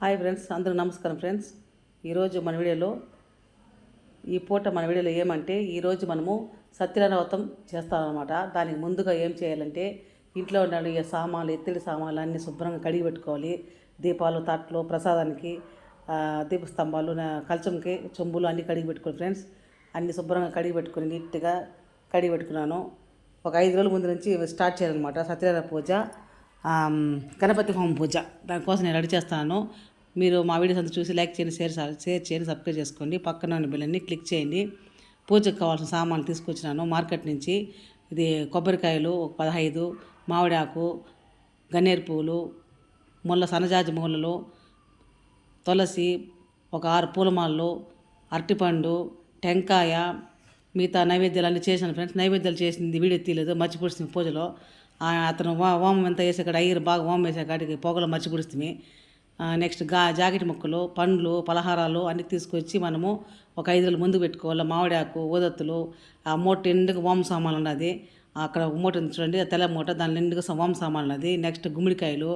Hi friends అందరూ నమస్కారం friends. ఈరోజు మన వీడియోలో ఈ పూట మన వీడియోలో ఏమంటే ఈరోజు మనము సత్యనారాయణ వ్రతం చేస్తామన్నమాట దానికి ముందుగా ఏం చేయాలంటే ఇంట్లో ఉన్న సామాన్లు ఎత్తిడి సామాన్లు అన్నీ శుభ్రంగా కడిగి పెట్టుకోవాలి. దీపాలు తట్లు ప్రసాదానికి దీపస్తంభాలు కలచంకి చెంబులు అన్నీ కడిగి పెట్టుకోవాలి ఫ్రెండ్స్. అన్ని శుభ్రంగా కడిగి పెట్టుకుని నీట్గా కడిగి పెట్టుకున్నాను. ఒక ఐదు రోజుల ముందు నుంచి స్టార్ట్ చేయాలన్నమాట సత్యనారాయణ పూజ. గణపతి హోమం పూజ. దానికోసం నేను రెడీ చేస్తాను. మీరు మా వీడియోస్ అంతా చూసి లైక్ చేయండి షేర్ షేర్ చేయండి సబ్స్క్రైబ్ చేసుకోండి. పక్కన ఉన్న బిల్లని క్లిక్ చేయండి. పూజకు కావాల్సిన సామాన్లు తీసుకొచ్చినాను. మార్కెట్ నుంచి ఇది కొబ్బరికాయలు ఒక పదహైదు మామిడాకు గన్నేరు పువ్వులు ముళ్ళ సన్నజాజి మూలలు తులసి ఒక ఆరు పూలమాలలు అరటిపండు టెంకాయ మిగతా నైవేద్యాలు అన్నీ చేశాను. ఫ్రెండ్స్ నైవేద్యాలు చేసింది వీడియో తీయలేదు. మర్చిపూడిస్తుంది పూజలో. అతను ఓమం ఎంత వేసాక అయ్యరు బాగా ఓమం వేసేకాడికి కాడికి పొగలో మర్చిపూడిస్తుంది నెక్స్ట్గా జాకెట్ ముక్కలు పండ్లు పలహారాలు అన్నీ తీసుకొచ్చి మనము ఒక ఐదు రోజులు ముందు పెట్టుకోవాలి. మామిడాకు ఊదత్తులు ఆ మూట ఎండుకు ఓం సామాన్లు ఉన్నది. అక్కడ మూట ఉంది చూడండి ఆ తెల్ల మూట దాని నిండుగా ఓమ ఓం సామాన్లు ఉన్నది. నెక్స్ట్ గుమ్మడికాయలు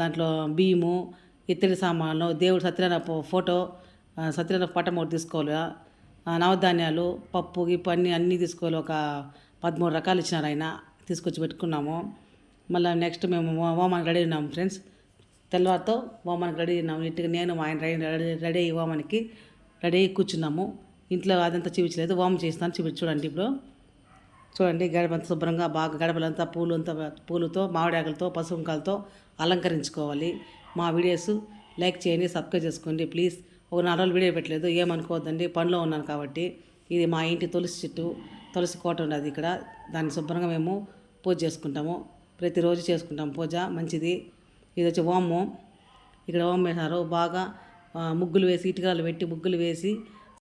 దాంట్లో బియ్యము ఇత్తడి సామాన్లు దేవుడు సత్యనారాయణ ఫోటో సత్యనారాయణ పట్టం ఒకటి తీసుకోవాలి. నవధాన్యాలు పప్పు గిప్పు అన్నీ అన్నీ తీసుకోవాలి. ఒక పదమూడు రకాలు ఇచ్చినారు ఆయన. తీసుకొచ్చి పెట్టుకున్నాము. మళ్ళీ నెక్స్ట్ మేము హోమానికి రెడీ ఉన్నాము ఫ్రెండ్స్ తెల్లవారితో హోమానికి రెడీ ఉన్నాము నీట్గా నేను మా ఆయన రెడీ రెడీ రెడీ అయ్యి హోమానికి రెడీ అయ్యి కూర్చున్నాము. ఇంట్లో అదంతా చూపించలేదు. హోమం చేస్తాను చూపించి చూడండి ఇప్పుడు. చూడండి గడపంతా శుభ్రంగా బాగా గడపలంతా పూలు అంతా పూలతో మామిడాకులతో పసుపుంకాలతో అలంకరించుకోవాలి. మా వీడియోస్ లైక్ చేయండి సబ్స్క్రైబ్ చేసుకోండి ప్లీజ్. ఒక నాలుగు రోజులు వీడియో పెట్టలేదు. ఏమనుకోవద్దండి. పనిలో ఉన్నాను కాబట్టి. ఇది మా ఇంటి తులసి చెట్టు. తులసి కోట ఉన్నది ఇక్కడ. దాన్ని శుభ్రంగా మేము పూజ చేసుకుంటాము. ప్రతిరోజు చేసుకుంటాం పూజ. మంచిది. ఇది వచ్చి ఓము ఇక్కడ ఓం వేశారు బాగా ముగ్గులు వేసి ఇటుకలు పెట్టి ముగ్గులు వేసి